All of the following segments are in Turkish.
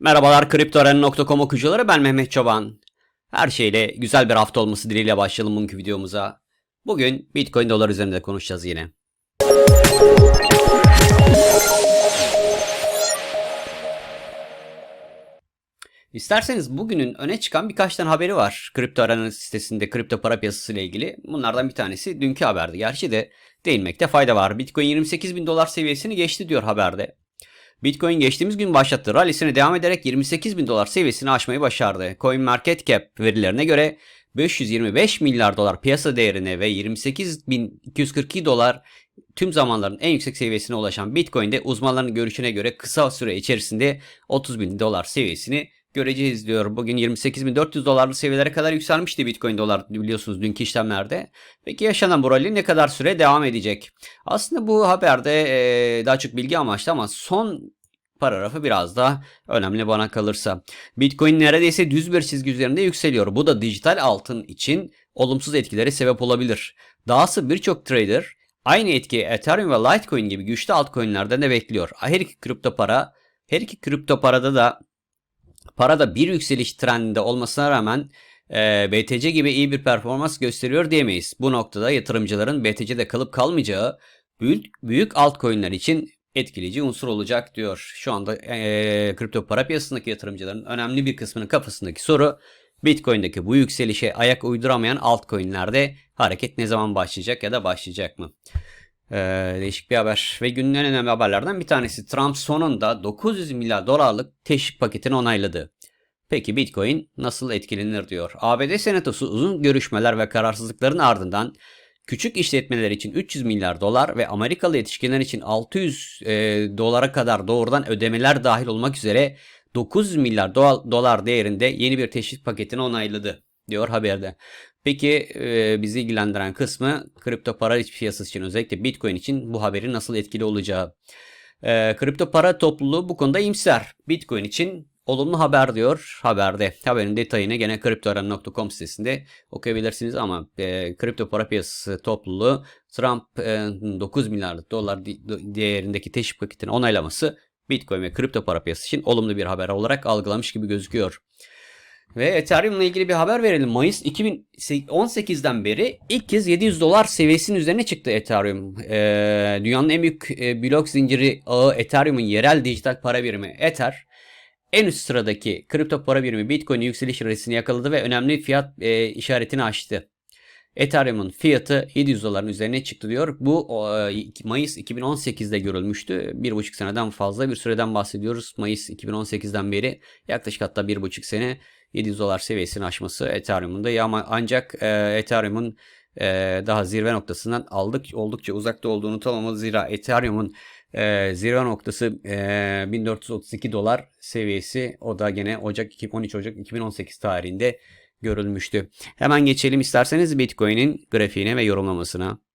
Merhabalar kriptoaren.com okuyucuları ben Mehmet Çoban. Her şeyle güzel bir hafta olması dileğiyle başlayalım bugünkü videomuza. Bugün Bitcoin dolar üzerinde konuşacağız yine. İsterseniz bugünün öne çıkan birkaç tane haberi var. Kripto Arena sitesinde kripto para piyasası ile ilgili. Bunlardan bir tanesi dünkü haberdi. Gerçi de değinmekte fayda var. Bitcoin 28 bin dolar seviyesini geçti diyor haberde. Bitcoin geçtiğimiz gün başlattığı rallisine devam ederek 28 bin dolar seviyesini aşmayı başardı. CoinMarketCap verilerine göre 525 milyar dolar piyasa değerine ve 28.242 dolar tüm zamanların en yüksek seviyesine ulaşan Bitcoin'de uzmanların görüşüne göre kısa süre içerisinde 30 bin dolar seviyesini göreceğiz diyor. Bugün 28.400 dolarlı seviyelere kadar yükselmişti Bitcoin dolar biliyorsunuz dünkü işlemlerde. Peki yaşanan bu rally ne kadar süre devam edecek? Aslında bu haberde daha çok bilgi amaçlı ama son paragrafı biraz daha önemli bana kalırsa. Bitcoin neredeyse düz bir çizgi üzerinde yükseliyor. Bu da dijital altın için olumsuz etkilere sebep olabilir. Dahası birçok trader aynı etkiyi Ethereum ve Litecoin gibi güçlü altcoin'lerden de bekliyor. Her iki kripto para her iki kripto parada da Parada bir yükseliş trendinde olmasına rağmen e, BTC gibi iyi bir performans gösteriyor diyemeyiz. Bu noktada yatırımcıların BTC'de kalıp kalmayacağı büyük, büyük altcoin'ler için etkileyici unsur olacak diyor. Şu anda e, kripto para piyasasındaki yatırımcıların önemli bir kısmının kafasındaki soru Bitcoin'deki bu yükselişe ayak uyduramayan altcoin'lerde hareket ne zaman başlayacak ya da başlayacak mı? Ee, değişik bir haber. Ve günün en önemli haberlerden bir tanesi. Trump sonunda 900 milyar dolarlık teşvik paketini onayladı. Peki Bitcoin nasıl etkilenir diyor. ABD Senatosu uzun görüşmeler ve kararsızlıkların ardından küçük işletmeler için 300 milyar dolar ve Amerikalı yetişkinler için 600 e, dolara kadar doğrudan ödemeler dahil olmak üzere 900 milyar dolar değerinde yeni bir teşvik paketini onayladı diyor haberde. Peki e, bizi ilgilendiren kısmı kripto para piyasası için özellikle Bitcoin için bu haberin nasıl etkili olacağı. E, kripto para topluluğu bu konuda imser. Bitcoin için olumlu haber diyor haberde. Haberin detayını gene kriptoaran.com sitesinde okuyabilirsiniz ama e, kripto para piyasası topluluğu Trump e, 9 milyar dolar değerindeki teşvik paketini onaylaması Bitcoin ve kripto para piyasası için olumlu bir haber olarak algılamış gibi gözüküyor. Ve Ethereum ile ilgili bir haber verelim. Mayıs 2018'den beri ilk kez 700 dolar seviyesinin üzerine çıktı Ethereum. Ee, dünyanın en büyük e, blok zinciri ağı Ethereum'un yerel dijital para birimi Ether. En üst sıradaki kripto para birimi Bitcoin'in yükseliş rallisini yakaladı ve önemli fiyat e, işaretini açtı. Ethereum'un fiyatı 700 doların üzerine çıktı diyor. Bu e, Mayıs 2018'de görülmüştü. Bir buçuk seneden fazla bir süreden bahsediyoruz. Mayıs 2018'den beri yaklaşık hatta bir buçuk sene 700 dolar seviyesini aşması Ethereum'un da ama ancak e, Ethereum'un e, daha zirve noktasından aldık oldukça uzakta olduğunu tamamladı. Zira Ethereum'un e, zirve noktası e, 1432 dolar seviyesi o da gene Ocak 13 Ocak 2018 tarihinde görülmüştü. Hemen geçelim isterseniz Bitcoin'in grafiğine ve yorumlamasına.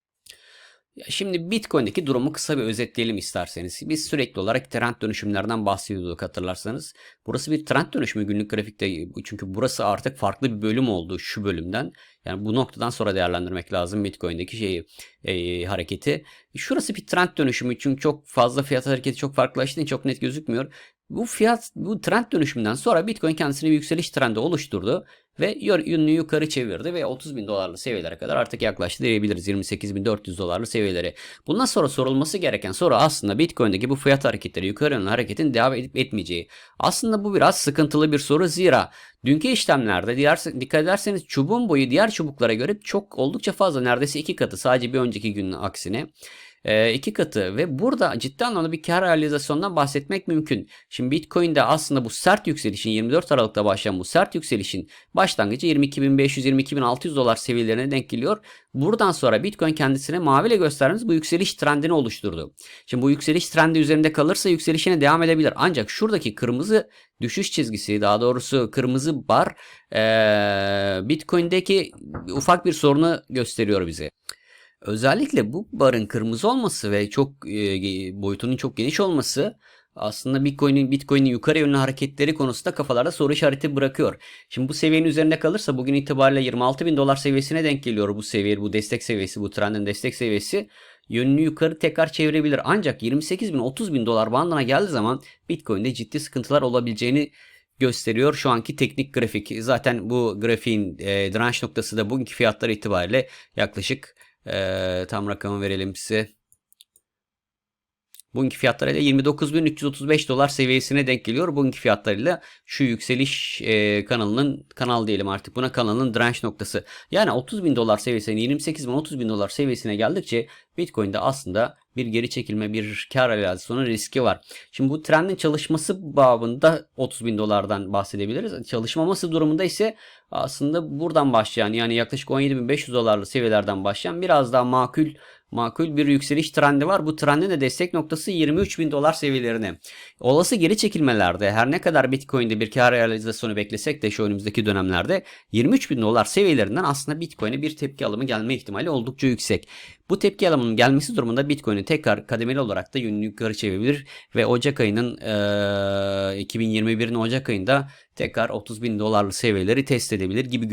Şimdi Bitcoin'deki durumu kısa bir özetleyelim isterseniz. Biz sürekli olarak trend dönüşümlerden bahsediyorduk hatırlarsanız. Burası bir trend dönüşümü günlük grafikte. Çünkü burası artık farklı bir bölüm oldu şu bölümden. Yani bu noktadan sonra değerlendirmek lazım Bitcoin'deki şeyi e, hareketi. Şurası bir trend dönüşümü çünkü çok fazla fiyat hareketi çok farklılaştığı çok net gözükmüyor. Bu fiyat bu trend dönüşümünden sonra Bitcoin kendisine bir yükseliş trendi oluşturdu ve yönünü yukarı çevirdi ve 30 bin dolarlı seviyelere kadar artık yaklaştı diyebiliriz 28.400 dolarlı seviyelere. Bundan sonra sorulması gereken soru aslında Bitcoin'deki bu fiyat hareketleri yukarı yönlü hareketin devam edip etmeyeceği. Aslında bu biraz sıkıntılı bir soru zira dünkü işlemlerde diğer, dikkat ederseniz çubuğun boyu diğer çubuklara göre çok oldukça fazla neredeyse iki katı sadece bir önceki günün aksine e, iki katı ve burada ciddi anlamda bir kar realizasyonundan bahsetmek mümkün. Şimdi Bitcoin'de aslında bu sert yükselişin 24 Aralık'ta başlayan bu sert yükselişin başlangıcı 22.500-22.600 dolar seviyelerine denk geliyor. Buradan sonra Bitcoin kendisine maviyle gösterdiğimiz bu yükseliş trendini oluşturdu. Şimdi bu yükseliş trendi üzerinde kalırsa yükselişine devam edebilir. Ancak şuradaki kırmızı düşüş çizgisi daha doğrusu kırmızı bar ee, Bitcoin'deki ufak bir sorunu gösteriyor bize. Özellikle bu barın kırmızı olması ve çok e, boyutunun çok geniş olması aslında Bitcoin'in Bitcoin'in yukarı yönlü hareketleri konusunda kafalarda soru işareti bırakıyor. Şimdi bu seviyenin üzerinde kalırsa bugün itibariyle 26 bin dolar seviyesine denk geliyor bu seviye, bu destek seviyesi, bu trendin destek seviyesi. yönünü yukarı tekrar çevirebilir. Ancak 28 bin 30 bin dolar bandına geldiği zaman Bitcoin'de ciddi sıkıntılar olabileceğini gösteriyor şu anki teknik grafik. Zaten bu grafiğin e, direnç noktası da bugünkü fiyatlar itibariyle yaklaşık e, tam rakamı verelim size. Bugünkü fiyatlarıyla 29.335 dolar seviyesine denk geliyor. Bugünkü fiyatlarıyla şu yükseliş e, kanalının kanal diyelim artık buna kanalın direnç noktası. Yani 30.000 dolar seviyesine 28.000 30.000 dolar seviyesine geldikçe Bitcoin'de aslında bir geri çekilme bir kar realizasyonu riski var. Şimdi bu trendin çalışması babında 30.000 dolardan bahsedebiliriz. Çalışmaması durumunda ise aslında buradan başlayan yani yaklaşık 17.500 dolarlı seviyelerden başlayan biraz daha makul makul bir yükseliş trendi var. Bu trendin de destek noktası 23 bin dolar seviyelerine. Olası geri çekilmelerde her ne kadar Bitcoin'de bir kar realizasyonu beklesek de şu önümüzdeki dönemlerde 23 bin dolar seviyelerinden aslında Bitcoin'e bir tepki alımı gelme ihtimali oldukça yüksek. Bu tepki alımının gelmesi durumunda Bitcoin'i tekrar kademeli olarak da yönünü yukarı çevirebilir ve Ocak ayının e, 2021'in Ocak ayında tekrar 30 bin dolarlı seviyeleri test edebilir gibi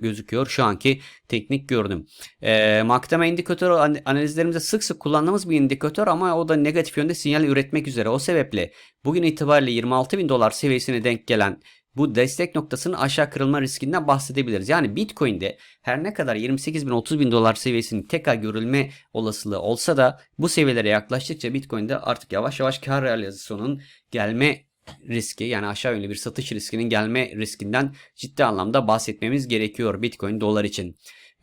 gözüküyor şu anki teknik gördüm. E, Makteme indikatörü analizlerimizde sık sık kullandığımız bir indikatör ama o da negatif yönde sinyal üretmek üzere. O sebeple bugün itibariyle 26 bin dolar seviyesine denk gelen bu destek noktasının aşağı kırılma riskinden bahsedebiliriz. Yani Bitcoin'de her ne kadar 28 bin 30 bin dolar seviyesinin tekrar görülme olasılığı olsa da bu seviyelere yaklaştıkça Bitcoin'de artık yavaş yavaş kar realizasyonunun gelme riski yani aşağı yönlü bir satış riskinin gelme riskinden ciddi anlamda bahsetmemiz gerekiyor Bitcoin dolar için.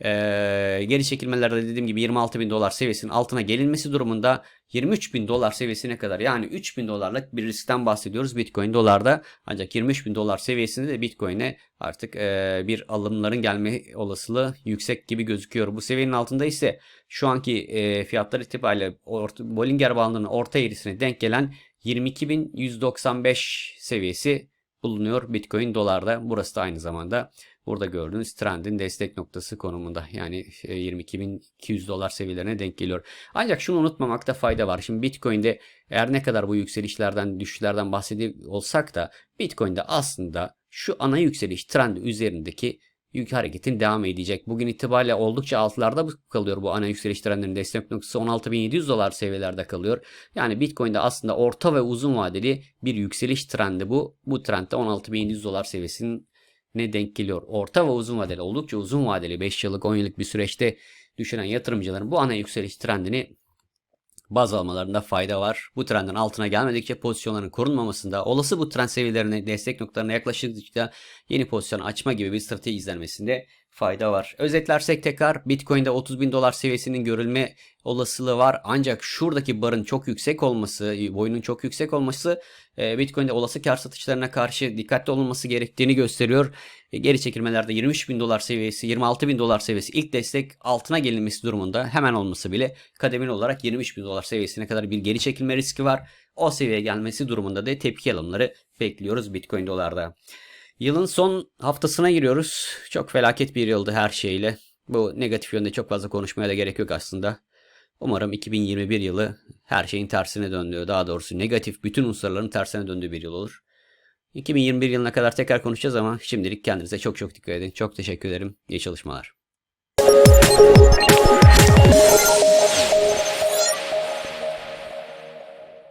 Ee, geri çekilmelerde dediğim gibi 26 bin dolar seviyesinin altına gelinmesi durumunda 23 bin dolar seviyesine kadar yani 3 bin dolarlık bir riskten bahsediyoruz Bitcoin dolarda. Ancak 23 bin dolar seviyesinde de Bitcoin'e artık e, bir alımların gelme olasılığı yüksek gibi gözüküyor. Bu seviyenin altında ise şu anki e, fiyatlar itibariyle orta, Bollinger bandının orta eğrisine denk gelen 22.195 seviyesi bulunuyor Bitcoin dolarda. Burası da aynı zamanda burada gördüğünüz trendin destek noktası konumunda. Yani 22.200 e, dolar seviyelerine denk geliyor. Ancak şunu unutmamakta fayda var. Şimdi Bitcoin'de eğer ne kadar bu yükselişlerden düşüşlerden bahsediyor olsak da Bitcoin'de aslında şu ana yükseliş trendi üzerindeki yük hareketin devam edecek. Bugün itibariyle oldukça altlarda kalıyor bu ana yükseliş trendinin destek noktası 16.700 dolar seviyelerde kalıyor. Yani Bitcoin'de aslında orta ve uzun vadeli bir yükseliş trendi bu. Bu trendde 16.700 dolar seviyesinin ne denk geliyor. Orta ve uzun vadeli oldukça uzun vadeli 5 yıllık 10 yıllık bir süreçte düşünen yatırımcıların bu ana yükseliş trendini baz almalarında fayda var. Bu trendin altına gelmedikçe pozisyonların korunmamasında, olası bu trend seviyelerine destek noktalarına yaklaştıkça yeni pozisyon açma gibi bir strateji izlenmesinde fayda var. Özetlersek tekrar Bitcoin'de 30 bin dolar seviyesinin görülme olasılığı var. Ancak şuradaki barın çok yüksek olması, boyunun çok yüksek olması e, Bitcoin'de olası kar satışlarına karşı dikkatli olunması gerektiğini gösteriyor. E, geri çekilmelerde 23 bin dolar seviyesi, 26 bin dolar seviyesi ilk destek altına gelinmesi durumunda hemen olması bile kademeli olarak 23 bin dolar seviyesine kadar bir geri çekilme riski var. O seviyeye gelmesi durumunda da tepki alımları bekliyoruz Bitcoin dolarda. Yılın son haftasına giriyoruz. Çok felaket bir yıldı her şeyle. Bu negatif yönde çok fazla konuşmaya da gerek yok aslında. Umarım 2021 yılı her şeyin tersine döndüğü, daha doğrusu negatif bütün unsurların tersine döndüğü bir yıl olur. 2021 yılına kadar tekrar konuşacağız ama şimdilik kendinize çok çok dikkat edin. Çok teşekkür ederim. İyi çalışmalar.